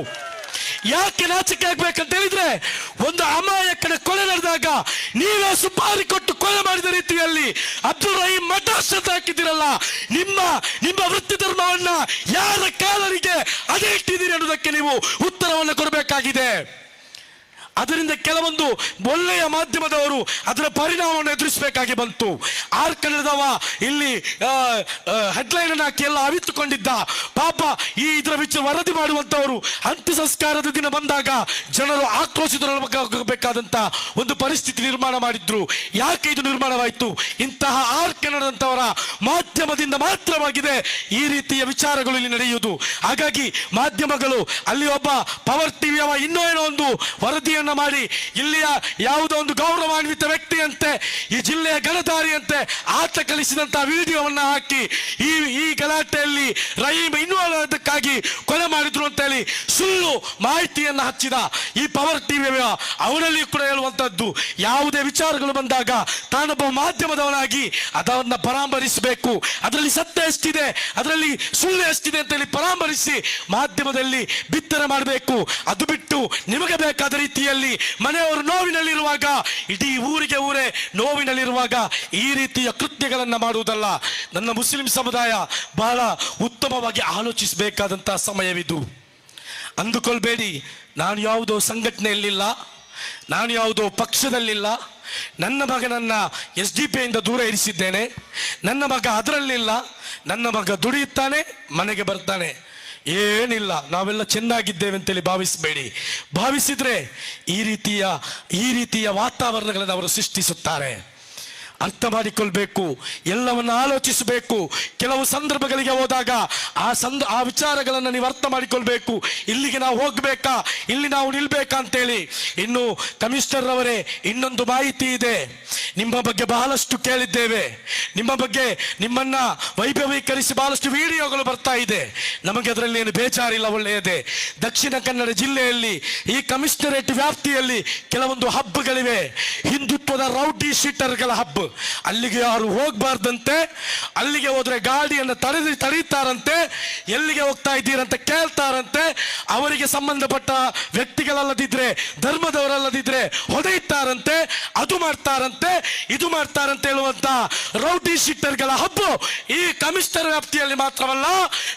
ಯಾಕೆ ನಾಚಿಕೆ ಆಗ್ಬೇಕಂತ ಹೇಳಿದ್ರೆ, ಒಂದು ಅಮಾಯಕನ ಕೊಲೆ ನಡೆದಾಗ ನೀವೇ ಸುಪಾರಿ ಕೊಟ್ಟು ಕೊಲೆ ಮಾಡಿದ ರೀತಿಯಲ್ಲಿ ಅಬ್ದುಲ್ ರಹೀಂ ಮಟಾಸ್ ಹಾಕಿದ್ದೀರಲ್ಲ, ನಿಮ್ಮ ನಿಮ್ಮ ವೃತ್ತಿ ಧರ್ಮವನ್ನ ಯಾರ ಕಾಲರಿಗೆ ಅದೇ ಇಟ್ಟಿದ್ದೀರಿ ಅನ್ನೋದಕ್ಕೆ ನೀವು ಉತ್ತರವನ್ನು ಕೊಡಬೇಕಾಗಿದೆ. ಅದರಿಂದ ಕೆಲವೊಂದು ಒಳ್ಳೆಯ ಮಾಧ್ಯಮದವರು ಅದರ ಪರಿಣಾಮವನ್ನು ಎದುರಿಸಬೇಕಾಗಿ ಬಂತು. ಆರ್ ಕನ್ನಡದವ ಇಲ್ಲಿ ಹೆಡ್ಲೈನ್ ಅನ್ನು ಹಾಕಿ ಎಲ್ಲ ಅವಿತುಕೊಂಡಿದ್ದ. ಪಾಪ ಈ ಇದರ ವಿಚಾರ ವರದಿ ಮಾಡುವಂತವರು ಅಂತ್ಯ ಸಂಸ್ಕಾರದ ದಿನ ಬಂದಾಗ ಜನರು ಆಕ್ರೋಶಿತರಾಗಬೇಕಾದಂತ ಒಂದು ಪರಿಸ್ಥಿತಿ ನಿರ್ಮಾಣ ಮಾಡಿದ್ರು. ಯಾಕೆ ಇದು ನಿರ್ಮಾಣವಾಯಿತು? ಇಂತಹ ಆರ್ ಕನ್ನಡದಂತವರ ಮಾಧ್ಯಮದಿಂದ ಮಾತ್ರವಾಗಿದೆ ಈ ರೀತಿಯ ವಿಚಾರಗಳು ಇಲ್ಲಿ ನಡೆಯುವುದು. ಹಾಗಾಗಿ ಮಾಧ್ಯಮಗಳು ಅಲ್ಲಿ ಒಬ್ಬ ಪವರ್ ಟಿವಿಯವ ಇನ್ನೂ ಏನೋ ಒಂದು ವರದಿಯನ್ನ ಮಾಡಿ ಇಲ್ಲಿಯ ಯಾವುದೋ ಒಂದು ಗೌರವಾನ್ವಿತ ವ್ಯಕ್ತಿಯಂತೆ, ಈ ಜಿಲ್ಲೆಯ ಗಣಧಾರಿಯಂತೆ ಆತ ಕಲಿಸಿದಂತಹ ವಿಡಿಯೋವನ್ನು ಹಾಕಿ ಈ ಈ ಗಲಾಟೆಯಲ್ಲಿ ರಹೀಮ್ ಇನ್ವಾಲ್ವ್ ಅದಕ್ಕಾಗಿ ಕೊಲೆ ಮಾಡಿದ್ರು ಅಂತ ಹೇಳಿ ಸುಳ್ಳು ಮಾಹಿತಿಯನ್ನು ಹಚ್ಚಿದ ಈ ಪವರ್ ಟಿವಿ ಅವನಲ್ಲಿ ಕೂಡ ಹೇಳುವಂತದ್ದು, ಯಾವುದೇ ವಿಚಾರಗಳು ಬಂದಾಗ ತಾನೊಬ್ಬ ಮಾಧ್ಯಮದವನಾಗಿ ಅದನ್ನು ಪರಾಮರಿಸಬೇಕು ಅದರಲ್ಲಿ ಸತ್ಯ ಎಷ್ಟಿದೆ, ಅದರಲ್ಲಿ ಸುಳ್ಳು ಎಷ್ಟಿದೆ ಅಂತ ಹೇಳಿ ಪರಾಮರಿಸಿ ಮಾಧ್ಯಮದಲ್ಲಿ ಬಿತ್ತನೆ ಮಾಡಬೇಕು. ಅದು ಬಿಟ್ಟು ನಿಮಗೆ ಬೇಕಾದ ರೀತಿಯಲ್ಲಿ ಮನೆಯವರು ನೋವಿನಲ್ಲಿರುವಾಗ, ಇಡೀ ಊರಿಗೆ ಊರೇ ನೋವಿನಲ್ಲಿರುವಾಗ ಈ ರೀತಿಯ ಕೃತ್ಯಗಳನ್ನು ಮಾಡುವುದಲ್ಲ. ನನ್ನ ಮುಸ್ಲಿಂ ಸಮುದಾಯ ಬಹಳ ಉತ್ತಮವಾಗಿ ಆಲೋಚಿಸಬೇಕಾದಂತಹ ಸಮಯವಿದು. ಅಂದುಕೊಳ್ಬೇಡಿ, ನಾನು ಯಾವುದೋ ಸಂಘಟನೆಯಲ್ಲಿಲ್ಲ, ನಾನು ಯಾವುದೋ ಪಕ್ಷದಲ್ಲಿಲ್ಲ, ನನ್ನ ಮಗನನ್ನ ಎಸ್ ಡಿ ಪಿಯಿಂದ ದೂರ ಇರಿಸಿದ್ದೇನೆ, ನನ್ನ ಮಗ ಅದರಲ್ಲಿಲ್ಲ, ನನ್ನ ಮಗ ದುಡಿಯುತ್ತಾನೆ, ಮನೆಗೆ ಬರ್ತಾನೆ. ಏನಿಲ್ಲ ನಾವೆಲ್ಲ ಚೆನ್ನಾಗಿದ್ದೇವೆ ಅಂತೇಳಿ ಭಾವಿಸಬೇಡಿ. ಭಾವಿಸಿದ್ರೆ ಈ ರೀತಿಯ ಈ ರೀತಿಯ ವಾತಾವರಣಗಳನ್ನು ಅವರು ಸೃಷ್ಟಿಸುತ್ತಾರೆ. ಅರ್ಥ ಮಾಡಿಕೊಳ್ಬೇಕು, ಎಲ್ಲವನ್ನು ಆಲೋಚಿಸಬೇಕು. ಕೆಲವು ಸಂದರ್ಭಗಳಿಗೆ ಹೋದಾಗ ಆ ಸಂದ, ಆ ವಿಚಾರಗಳನ್ನು ನೀವು ಅರ್ಥ ಮಾಡಿಕೊಳ್ಬೇಕು. ಇಲ್ಲಿಗೆ ನಾವು ಹೋಗ್ಬೇಕಾ? ಇಲ್ಲಿ ನಾವು ನಿಲ್ಬೇಕಾ ಅಂತೇಳಿ. ಇನ್ನು ಕಮಿಷನರ್ ಅವರೇ ಇನ್ನೊಂದು ಮಾಹಿತಿ ಇದೆ. ನಿಮ್ಮ ಬಗ್ಗೆ ಬಹಳಷ್ಟು ಕೇಳಿದ್ದೇವೆ. ನಿಮ್ಮ ಬಗ್ಗೆ ನಿಮ್ಮನ್ನ ವೈಭವೀಕರಿಸಿ ಬಹಳಷ್ಟು ವಿಡಿಯೋಗಳು ಬರ್ತಾ ಇದೆ. ನಮಗೆ ಅದರಲ್ಲಿ ಏನು ಬೇಜಾರಿಲ್ಲ, ಒಳ್ಳೆಯದೇ. ದಕ್ಷಿಣ ಕನ್ನಡ ಜಿಲ್ಲೆಯಲ್ಲಿ, ಈ ಕಮಿಷನರೇಟ್ ವ್ಯಾಪ್ತಿಯಲ್ಲಿ ಕೆಲವೊಂದು ಹಬ್ಬಗಳಿವೆ. ಹಿಂದುತ್ವದ ರೌಡಿ ಶೀಟರ್ಗಳ ಹಬ್ಬ. ಅಲ್ಲಿಗೆ ಯಾರು ಹೋಗ್ಬಾರ್ದಂತೆ, ಅಲ್ಲಿಗೆ ಹೋದ್ರೆ ಗಾಡಿಯನ್ನು ತಡೆದು ತಡೀತಾರಂತೆ ಎಲ್ಲಿಗೆ ಹೋಗ್ತಾ ಇದ್ದೀರಂತ ಕೇಳ್ತಾರಂತೆ. ಅವರಿಗೆ ಸಂಬಂಧಪಟ್ಟ ವ್ಯಕ್ತಿಗಳಲ್ಲದಿದ್ರೆ, ಧರ್ಮದವರಲ್ಲದಿದ್ರೆ ಹೊಡೆಯುತ್ತಾರಂತೆ ಅದು ಮಾಡ್ತಾರಂತೆ, ಇದು ಮಾಡ್ತಾರಂತೆ ಹೇಳುವಂತ ರೌಡಿ ಶೀಟರ್ಗಳ ಹಬ್ಬ ಈ ಕಮಿಷನರ್ ವ್ಯಾಪ್ತಿಯಲ್ಲಿ ಮಾತ್ರವಲ್ಲ,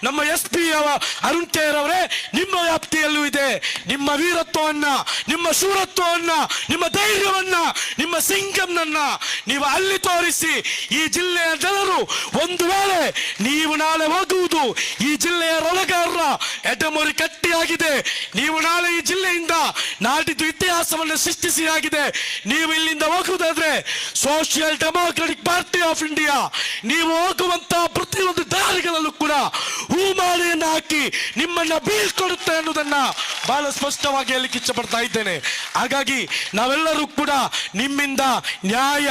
ನಮ್ಮ ಎಸ್ ಪಿ ಅರುಣ್ ಅವರೇ ನಿಮ್ಮ ವ್ಯಾಪ್ತಿಯಲ್ಲೂ ಇದೆ. ನಿಮ್ಮ ವೀರತ್ವವನ್ನ, ನಿಮ್ಮ ಶೂರತ್ವವನ್ನ, ನಿಮ್ಮ ಧೈರ್ಯವನ್ನ, ನಿಮ್ಮ ಸಿಂಗಂನನ್ನ ನೀವು ಅಲ್ಲಿ ತೋರಿಸಿ ಈ ಜಿಲ್ಲೆಯ ಜನರು ಒಂದು ವೇಳೆ ನೀವು ನಾಳೆ ಹೋಗುವುದು ಈ ಜಿಲ್ಲೆಯ ರೊಳಗಾರರ ಎಡಮುರಿ ಕಟ್ಟಿಯಾಗಿದೆ. ನೀವು ನಾಳೆ ಈ ಜಿಲ್ಲೆಯಿಂದ ನಾಡಿದ್ದು ಇತಿಹಾಸವನ್ನು ಸೃಷ್ಟಿಸಿ ಆಗಿದೆ. ನೀವು ಇಲ್ಲಿಂದ ಹೋಗುವುದಾದ್ರೆ social democratic party of India ನೀವು ಹೋಗುವಂತಹ ಪ್ರತಿಯೊಂದು ದಾರಿಗಳಲ್ಲೂ ಕೂಡ ಹೂಮಾಲೆಯನ್ನು ಹಾಕಿ ನಿಮ್ಮನ್ನ ಬೀಳ್ಕೊಡುತ್ತೆ ಅನ್ನೋದನ್ನ ಬಹಳ ಸ್ಪಷ್ಟವಾಗಿ ಹೇಳಲಿಕ್ಕೆ ಪಡ್ತಾ ಇದ್ದೇನೆ. ಹಾಗಾಗಿ ನಾವೆಲ್ಲರೂ ಕೂಡ ನಿಮ್ಮಿಂದ ನ್ಯಾಯ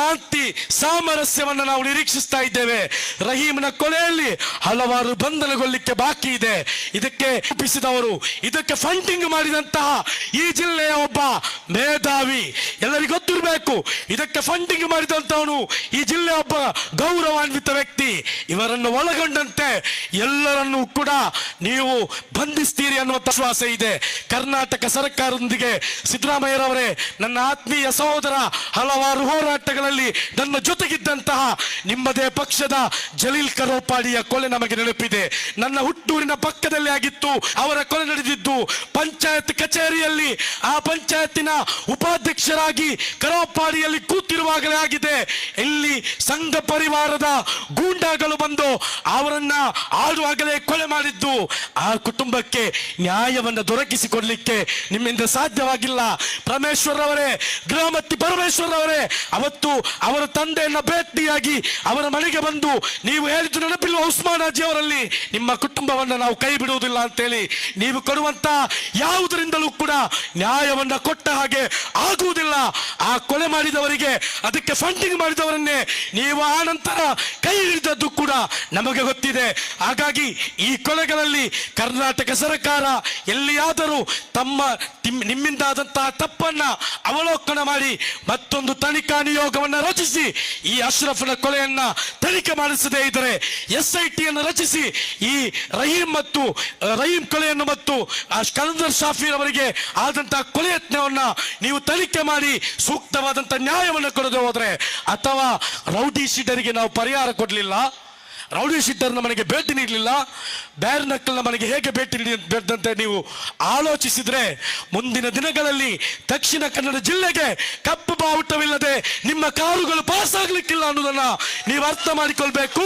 ಶಾಂತಿ ಸಾಮರಸ್ಯವನ್ನು ನಾವು ನಿರೀಕ್ಷಿಸ್ತಾ ಇದ್ದೇವೆ. ರಹೀಮ್ನ ಕೊಲೆಯಲ್ಲಿ ಹಲವಾರು ಬಂಧನಗೊಳ್ಳಿಕ್ಕೆ ಬಾಕಿ ಇದೆ. ಇದಕ್ಕೆ ರೂಪಿಸಿದವರು ಇದಕ್ಕೆ ಫಂಡಿಂಗ್ ಮಾಡಿದಂತಹ ಈ ಜಿಲ್ಲೆಯ ಒಬ್ಬ ಮೇಧಾವಿ. ಎಲ್ಲರಿಗೂ ಗೊತ್ತಿರಬೇಕು, ಇದಕ್ಕೆ ಫಂಡಿಂಗ್ ಮಾಡಿದಂತವನು ಈ ಜಿಲ್ಲೆಯ ಒಬ್ಬ ಗೌರವಾನ್ವಿತ ವ್ಯಕ್ತಿ. ಇವರನ್ನು ಒಳಗೊಂಡಂತೆ ಎಲ್ಲರನ್ನೂ ಕೂಡ ನೀವು ಬಂಧಿಸ್ತೀರಿ ಅನ್ನುವ ವಿಶ್ವಾಸ ಇದೆ. ಕರ್ನಾಟಕ ಸರ್ಕಾರದೊಂದಿಗೆ ಸಿದ್ದರಾಮಯ್ಯರವರೇ, ನನ್ನ ಆತ್ಮೀಯ ಸಹೋದರ, ಹಲವಾರು ನನ್ನ ಜೊತೆಗಿದ್ದಂತಹ ನಿಮ್ಮದೇ ಪಕ್ಷದ ಜಲೀಲ್ ಕರೋಪಾಡಿಯ ಕೊಲೆ ನಮಗೆ ನೆನಪಿದೆ. ನನ್ನ ಹುಟ್ಟೂರಿನ ಪಕ್ಕದಲ್ಲಿ ಆಗಿತ್ತು, ಅವರ ಕೊಲೆ ನಡೆದಿದ್ದು. ಪಂಚಾಯತ್ ಕಚೇರಿಯಲ್ಲಿ ಆ ಪಂಚಾಯತಿನ ಉಪಾಧ್ಯಕ್ಷರಾಗಿ ಕರೋಪಾಡಿಯಲ್ಲಿ ಕೂತಿರುವಾಗಲೇ ಆಗಿದೆ. ಇಲ್ಲಿ ಸಂಘ ಪರಿವಾರದ ಗೂಂಡಾಗಳು ಬಂದು ಅವರನ್ನ ಆಳುವಾಗಲೇ ಕೊಲೆ ಮಾಡಿದ್ದು. ಆ ಕುಟುಂಬಕ್ಕೆ ನ್ಯಾಯವನ್ನು ದೊರಕಿಸಿಕೊಡ್ಲಿಕ್ಕೆ ನಿಮ್ಮಿಂದ ಸಾಧ್ಯವಾಗಿಲ್ಲ. ಪರಮೇಶ್ವರ್ ಅವರೇ ಗ್ರಾಮತಿ ಪರಮೇಶ್ವರ್ ಅವರೇ ಅವತ್ತು ಅವರ ತಂದೆಯನ್ನ ಭೇಟಿಯಾಗಿ ಅವರ ಮನೆಗೆ ಬಂದು ನೀವು ಹೇಳಿದ್ದು ನೆನಪಿಲ್ಲ ಉಸ್ಮಾನ್ ಅಜ್ಜಿ ಅವರಲ್ಲಿ? ನಿಮ್ಮ ಕುಟುಂಬವನ್ನ ನಾವು ಕೈ ಬಿಡುವುದಿಲ್ಲ ಅಂತೇಳಿ. ನೀವು ಕೊಡುವಂತ ಯಾವುದರಿಂದಲೂ ಕೂಡ ನ್ಯಾಯವನ್ನ ಕೊಟ್ಟ ಹಾಗೆ ಆಗುವುದಿಲ್ಲ. ಆ ಕೊಲೆ ಮಾಡಿದವರಿಗೆ ಅದಕ್ಕೆ ಫಂಡಿಂಗ್ ಮಾಡಿದವರನ್ನೇ ನೀವು ಆ ನಂತರ ಕೈ ಹಿಡಿದದ್ದು ಕೂಡ ನಮಗೆ ಗೊತ್ತಿದೆ. ಹಾಗಾಗಿ ಈ ಕೊಲೆಗಳಲ್ಲಿ ಕರ್ನಾಟಕ ಸರ್ಕಾರ ಎಲ್ಲಿಯಾದರೂ ತಮ್ಮ ತಿಮ್- ನಿಮ್ಮಿಂದಾದಂತಹ ತಪ್ಪನ್ನ ಅವಲೋಕನ ಮಾಡಿ ಮತ್ತೊಂದು ತನಿಖಾ ನಿಯೋಗವನ್ನ ರಚಿಸಿ ಈ ಅಶ್ರಫ್ನ ಕೊಲೆಯನ್ನ ತನಿಖೆ ಮಾಡಿಸದೇ ಇದ್ದರೆ ಎಸ್ ಐ ರಚಿಸಿ ಈ ರಹೀಂ ಮತ್ತು, ರಹೀಂ ಕೊಲೆಯನ್ನು ಮತ್ತು ಆ ಕಲಂದರ್ ಸಾಫಿರ್ ಅವರಿಗೆ ಆದಂತಹ ಕೊಲೆ ಯತ್ನವನ್ನ ನೀವು ತನಿಖೆ ಮಾಡಿ ಸೂಕ್ತವಾದಂತಹ ನ್ಯಾಯವನ್ನು ಕೊಡದೆ ಹೋದ್ರೆ ಅಥವಾ ರೌಡಿ ಶೀಟರಿಗೆ ನಾವು ಪರಿಹಾರ ಕೊಡಲಿಲ್ಲ? ರೌಡಿ ಶೀಟರ್ನ ಮನೆಗೆ ಭೇಟಿ ನೀಡಲಿಲ್ಲ. ಬ್ಯಾರ್ ನಕ್ಕಲ್ನ ಮನೆಗೆ ಹೇಗೆ ಭೇಟಿ ನೀಡಿದಂತೆ ನೀವು ಆಲೋಚಿಸಿದ್ರೆ ಮುಂದಿನ ದಿನಗಳಲ್ಲಿ ದಕ್ಷಿಣ ಕನ್ನಡ ಜಿಲ್ಲೆಗೆ ಕಪ್ಪು ಬಾವುಟವಿಲ್ಲದೆ ನಿಮ್ಮ ಕಾರುಗಳು ಪಾಸ್ ಆಗ್ಲಿಕ್ಕಿಲ್ಲ ಅನ್ನೋದನ್ನ ನೀವು ಅರ್ಥ ಮಾಡಿಕೊಳ್ಬೇಕು.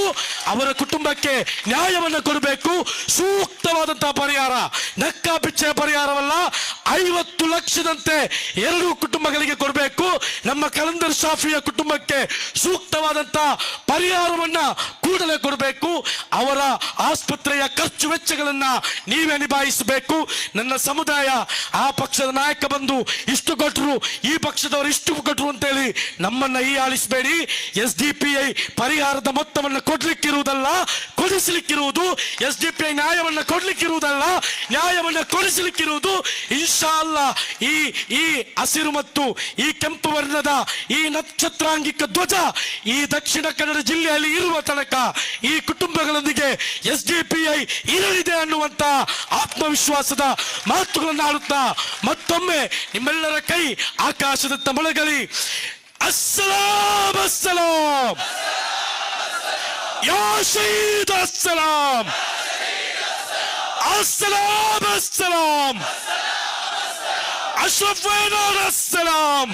ಅವರ ಕುಟುಂಬಕ್ಕೆ ನ್ಯಾಯವನ್ನು ಕೊಡಬೇಕು. ಸೂಕ್ತವಾದಂತಹ ಪರಿಹಾರ. ನಕ್ಕ ಪಿಚ್ಚೆಯ ಪರಿಹಾರವಲ್ಲ, ಐವತ್ತು ಲಕ್ಷದಂತೆ ಎರಡು ಕುಟುಂಬಗಳಿಗೆ ಕೊಡಬೇಕು. ನಮ್ಮ ಕಲಂದರ್ ಸಾಫಿಯ ಕುಟುಂಬಕ್ಕೆ ಸೂಕ್ತವಾದಂತಹ ಪರಿಹಾರವನ್ನ ಕೂಡಲೇ ಕೊಡಬೇಕು. ಅವರ ಆಸ್ಪತ್ರೆಯ ಖರ್ಚು ವೆಚ್ಚಗಳನ್ನ ನೀವೇ ನಿಭಾಯಿಸಬೇಕು. ನನ್ನ ಸಮುದಾಯ, ಆ ಪಕ್ಷದ ನಾಯಕ ಬಂದು ಇಷ್ಟು ಕೊಟ್ಟರು ಈ ಪಕ್ಷದವರು ಇಷ್ಟು ಕೊಟ್ಟರು ಅಂತೇಳಿ ನಮ್ಮನ್ನ ಈ ಆಳಿಸಬೇಡಿ ಎಸ್ ಡಿ ಪರಿಹಾರದ ಮೊತ್ತವನ್ನು ಕೊಡ್ಲಿಕ್ಕಿರುವುದಲ್ಲ, ಕೊಡಿಸಲಿಕ್ಕಿರುವುದು. ಎಸ್ ಡಿ ಪಿ ಐ ನ್ಯಾಯವನ್ನ ಕೊಡ್ಲಿಕ್ಕಿರುವುದಲ್ಲ, ನ್ಯಾಯವನ್ನ ಕೊಡಿಸಲಿಕ್ಕಿರುವುದು. ಇನ್ಶಾ ಅಲ್ಲಾ ಈ ಈ ಹಸಿರು ಮತ್ತು ಈ ಕೆಂಪು ವರ್ಣದ ಈ ನಕ್ಷತ್ರಾಂಗಿಕ ಧ್ವಜ ಈ ದಕ್ಷಿಣ ಕನ್ನಡ ಜಿಲ್ಲೆಯಲ್ಲಿ ಇರುವ ತನಕ ಈ ಕುಟುಂಬಗಳೊಂದಿಗೆ ಎಸ್ ಡಿ ಪಿ ಐ ಇರಲಿದೆ ಅನ್ನುವಂತ ಆತ್ಮವಿಶ್ವಾಸದ ಮಾತುಗಳನ್ನು ಆಡುತ್ತಾ ಮತ್ತೊಮ್ಮೆ ನಿಮ್ಮೆಲ್ಲರ ಕೈ ಆಕಾಶದತ್ತ ಮೊಳಗಲಿ ಅಸ್ಸಲಾಂ ಅಸ್ಸಲಾಂ ಯಾ ಶಹೀದ್ ಅಸ್ಸಲಾಂ السلام السلام أشرف وينور السلام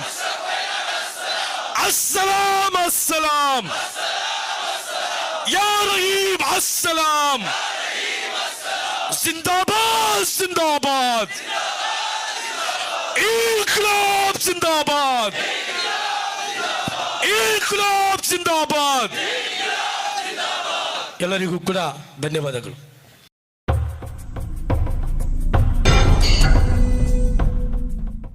Assalam, assalam. Ya Rahim, assalam. Zindabad, zindabad. İnkılap, zindabad. İnkılap, zindabad. ಎಲ್ಲರಿಗೂ ಕೂಡ ಧನ್ಯವಾದಗಳು